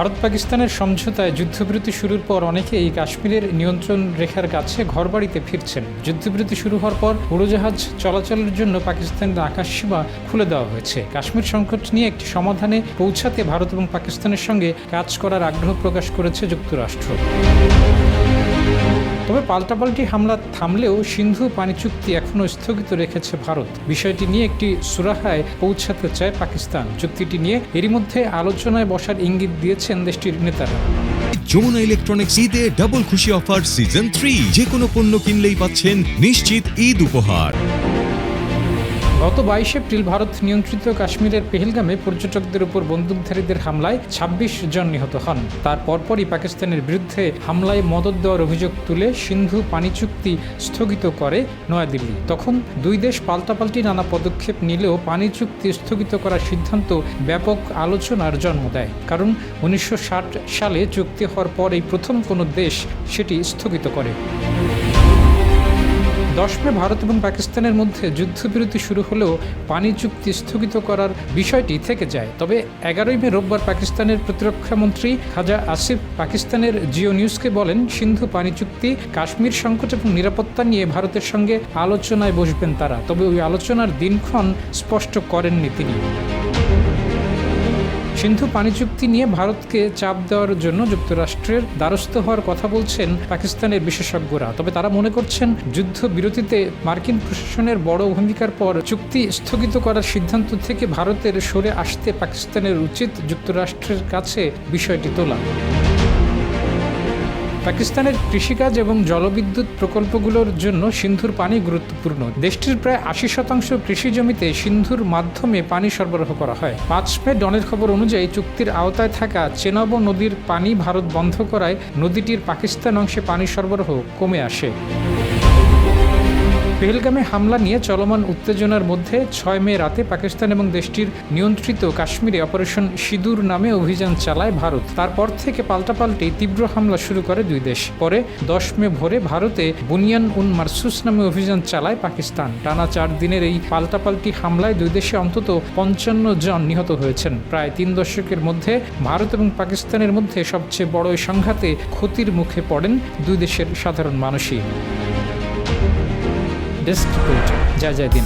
ভারত পাকিস্তানের সমঝোতায় যুদ্ধবিরতি শুরুর পর অনেকে এই কাশ্মীরের নিয়ন্ত্রণ রেখার কাছে ঘরবাড়িতে ফিরছেন। যুদ্ধবিরতি শুরু হওয়ার পর উড়োজাহাজ চলাচলের জন্য পাকিস্তানের আকাশসীমা খুলে দেওয়া হয়েছে। কাশ্মীর সংকট নিয়ে একটি সমাধানে পৌঁছাতে ভারত এবং পাকিস্তানের সঙ্গে কাজ করার আগ্রহ প্রকাশ করেছে যুক্তরাষ্ট্র। তবে পাল্টাপাল্টি হামলা থামলেও সিন্ধু পানি চুক্তি এখনও স্থগিত রেখেছে ভারত। বিষয়টি নিয়ে একটি সুরাহায় পৌঁছাতে চায় পাকিস্তান। চুক্তিটি নিয়ে এরই মধ্যে আলোচনায় বসার ইঙ্গিত দিয়েছেন দেশটির নেতারা। যমুনা ইলেকট্রনিক্স ঈদে ডাবল খুশি অফার সিজন থ্রি। যে কোনো পণ্য কিনলেই পাচ্ছেন নিশ্চিত ঈদ উপহার। গত বাইশ এপ্রিল ভারত নিয়ন্ত্রিত কাশ্মীরের পেহেলগামে পর্যটকদের উপর বন্দুকধারীদের হামলায় ২৬ জন নিহত হন। তার পরপরই পাকিস্তানের বিরুদ্ধে হামলায় মদত দেওয়ার অভিযোগ তুলে সিন্ধু পানি চুক্তি স্থগিত করে নয়াদিল্লি। তখন দুই দেশ পাল্টাপাল্টি নানা পদক্ষেপ নিলেও পানি চুক্তি স্থগিত করার সিদ্ধান্ত ব্যাপক আলোচনার জন্ম দেয়। কারণ উনিশশো ষাট সালে চুক্তি হওয়ার পর এই প্রথম কোনো দেশ সেটি স্থগিত করে। দশ মে ভারত এবং পাকিস্তানের মধ্যে যুদ্ধবিরতি শুরু হলেও পানি চুক্তি স্থগিত করার বিষয়টি থেকে যায়। তবে এগারোই মে রোববার পাকিস্তানের প্রতিরক্ষামন্ত্রী খাজা আসিফ পাকিস্তানের জিও নিউজকে বলেন, সিন্ধু পানি চুক্তি কাশ্মীর সংকট এবং নিরাপত্তা নিয়ে ভারতের সঙ্গে আলোচনায় বসবেন তারা। তবে ওই আলোচনার দিনক্ষণ স্পষ্ট করেননি তিনি। সিন্ধু পানি চুক্তি নিয়ে ভারতকে চাপ দেওয়ার জন্য যুক্তরাষ্ট্রের দ্বারস্থ হওয়ার কথা বলছেন পাকিস্তানের বিশেষজ্ঞরা। তবে তারা মনে করছেন যুদ্ধ বিরতিতে মার্কিন প্রশাসনের বড় ভূমিকার পর চুক্তি স্থগিত করার সিদ্ধান্ত থেকে ভারতের সরে আসতে পাকিস্তানের উচিত যুক্তরাষ্ট্রের কাছে বিষয়টি তোলা। পাকিস্তানের কৃষিকাজ এবং জলবিদ্যুৎ প্রকল্পগুলোর জন্য সিন্ধুর পানি গুরুত্বপূর্ণ। দেশটির প্রায় আশি শতাংশ কৃষি জমিতে সিন্ধুর মাধ্যমে পানি সরবরাহ করা হয়। পাঁচ মে ডনের খবর অনুযায়ী চুক্তির আওতায় থাকা চেনাব নদীর পানি ভারত বন্ধ করায় নদীটির পাকিস্তান অংশে পানি সরবরাহ কমে আসে। পেহেলগামে হামলা নিয়ে চলমান উত্তেজনার মধ্যে ছয় মে রাতে পাকিস্তান এবং দেশটির নিয়ন্ত্রিত কাশ্মীরে অপারেশন সিঁদুর নামে অভিযান চালায় ভারত। তারপর থেকে পাল্টাপাল্টি তীব্র হামলা শুরু করে দুই দেশ। পরে দশ মে ভোরে ভারতে বুনিয়ান উন মারসুস নামে অভিযান চালায় পাকিস্তান। টানা চার দিনের এই পাল্টাপাল্টি হামলায় দুই দেশে অন্তত পঞ্চান্ন জন নিহত হয়েছেন। প্রায় তিন দশকের মধ্যে ভারত এবং পাকিস্তানের মধ্যে সবচেয়ে বড় সংঘাতে ক্ষতির মুখে পড়েন দুই দেশের সাধারণ মানুষই। ডেস্ক জয় জয় দিন।